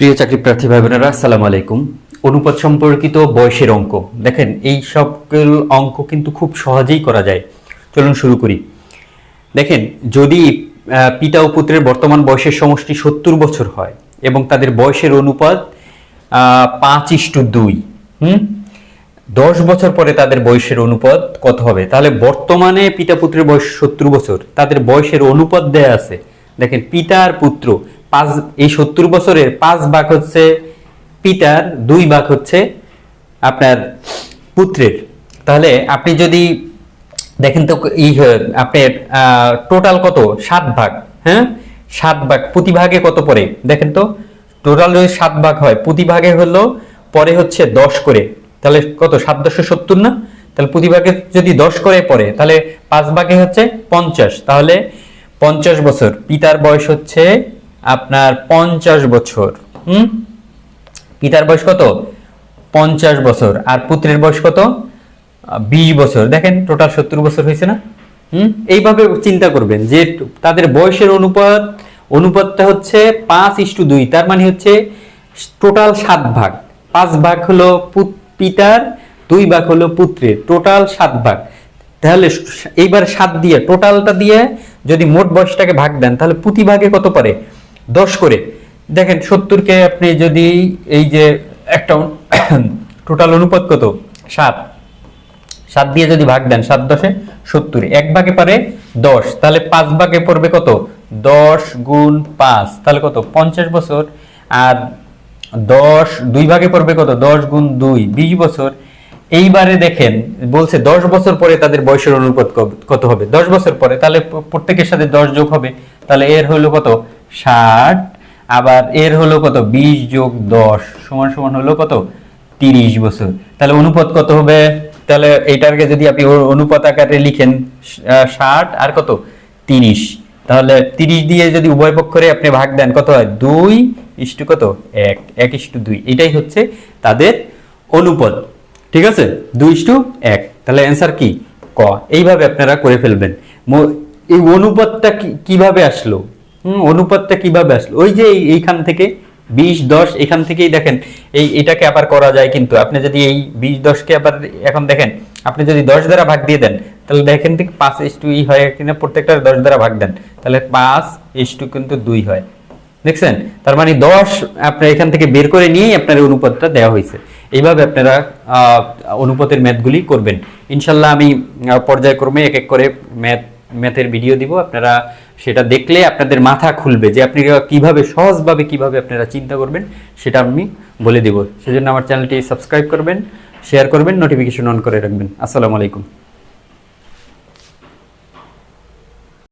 প্রিয় চাকরি প্রার্থী ভাই বোনেরা আসসালামু আলাইকুম। অনুপাত সম্পর্কিত বয়সের অঙ্ক। দেখেন, এই সকল অঙ্ক কিন্তু খুব সহজেই করা যায়। চলুন শুরু করি। দেখেন, যদি পিতা ও পুত্রের বর্তমান বয়সের সমষ্টি সত্তর বছর হয় এবং তাদের বয়সের অনুপাত পাঁচ ইস্টু দুই, হুম? দশ বছর পরে তাদের বয়সের অনুপাত কত হবে? তাহলে বর্তমানে পিতা পুত্রের বয়স সত্তর বছর, তাদের বয়সের অনুপাত দেয়া আছে। দেখেন, পিতা আর পুত্র পাঁচ এই সত্তর বছরের পাঁচ ভাগ হচ্ছে পিতার দুই ভাগ হচ্ছে আপনার পুত্রের। তাহলে আপনি যদি দেখেন তো এই আহ, আপনার টোটাল কত? সাত ভাগ হ্যাঁ? সাত ভাগ প্রতি ভাগে কত পড়ে? দেখেন তো টোটাল যদি সাত ভাগ হয় প্রতি ভাগে হলো পরে হচ্ছে দশ করে। তাহলে কত? সাত দশে সত্তর না? তাহলে প্রতি ভাগে যদি দশ করে পড়ে তাহলে পাঁচ ভাগে হচ্ছে পঞ্চাশ। তাহলে পঞ্চাশ বছর পিতার বয়স হচ্ছে আপনার পঞ্চাশ বছর, হুম? পিতার বয়স কত? পঞ্চাশ বছর। আর পুত্রের বয়স কত? বিশ বছর। দেখেন টোটাল সত্তর বছর হয়েছে না? হুম? এইভাবে চিন্তা করবেন যে তাদের বয়সের অনুপাত, অনুপাতটা হচ্ছে পাঁচ ইস্টু দুই। তার মানে হচ্ছে টোটাল সাত ভাগ। পাঁচ ভাগ হলো পিতার, দুই ভাগ হলো পুত্রের। টোটাল সাত ভাগ। তাহলে এইবার সাত দিয়ে টোটালটা দিয়ে যদি মোট বয়সটাকে ভাগ দেন, তাহলে প্রতি ভাগে কত পারে দশ করে। দেখেন, সত্তরকে আপনি যদি এই যে একটা টোটাল অনুপাত কত? সাত। সাত দিয়ে যদি ভাগ দেন, সাত দশে সত্তর। এক ভাগে পারে দশ। তাহলে পাঁচ ভাগে পড়বে কত? দশ গুণ পাঁচ। তাহলে কত? পঞ্চাশ বছর। আর দশ, দুই ভাগে পড়বে কত? দশ গুণ দুই। বিশ বছর। এইবারে দেখেন, বলছে দশ বছর পরে তাদের বয়সের অনুপাত কত হবে? দশ বছর পরে। তাহলে প্রত্যেকের সাথে দশ যোগ হবে। তাহলে এর হলো কত? ষাট, আবার এর হলো কত? বিশ যোগ দশ সমান সমান হলো কত? তিরিশ বছর। তাহলে অনুপাত কত হবে? তাহলে এইটাকে যদি আপনি অনুপাত আকারে লিখেন ষাট আর কত? তিরিশ। তাহলে তিরিশ দিয়ে যদি উভয় পক্ষরে আপনি ভাগ দেন, কত হয়? দুই ইস্টু কত? এক। এক ইস্টু দুই। এটাই হচ্ছে তাদের অনুপদ ঠিক আছে? দুই ইস্টু এক। তাহলে অ্যান্সার কি? ক। এইভাবে আপনারা করে ফেলবেন। এই অনুপাতটা কীভাবে আসলো? অনুপাতটা কীভাবে আসলো? ওই যে এই- এইখান থেকে, বিশ, দশ, এখান থেকেই দেখেন, এই এটাকে আবার করা যায় কিন্তু। আপনি যদি এই বিশ, দশকে আবার এখন দেখেন, আপনি যদি দশ দ্বারা ভাগ দিয়ে দেন, তাহলে দেখেন ঠিক পাঁচ ইস টু ই হয় কিনা, প্রত্যেকটা দশ দ্বারা ভাগ দেন। তাহলে পাঁচ ইস টু কিন্তু দুই হয়। দেখছেন? তার মানে দশ আপনার এখান থেকে বের করে নিয়েই আপনার অনুপাতটা দেওয়া হয়েছে। এইভাবে আপনারা অনুপাতের ম্যাথগুলি করবেন। ইনশাল্লাহ আমি পর্যায়ক্রমে এক এক করে ম্যাথ ম্যাথের ভিডিও দিব। আপনারা সেটা দেখলে আপনাদের মাথা খুলবে যে আপনি কীভাবে, সহজভাবে, কীভাবে আপনারা চিন্তা করবেন, সেটা আমি বলে দেব। সেজন্য আমার চ্যানেলটি সাবস্ক্রাইব করবেন, শেয়ার করবেন নোটিফিকেশন অন করে রাখবেন। আসসালামু আলাইকুম।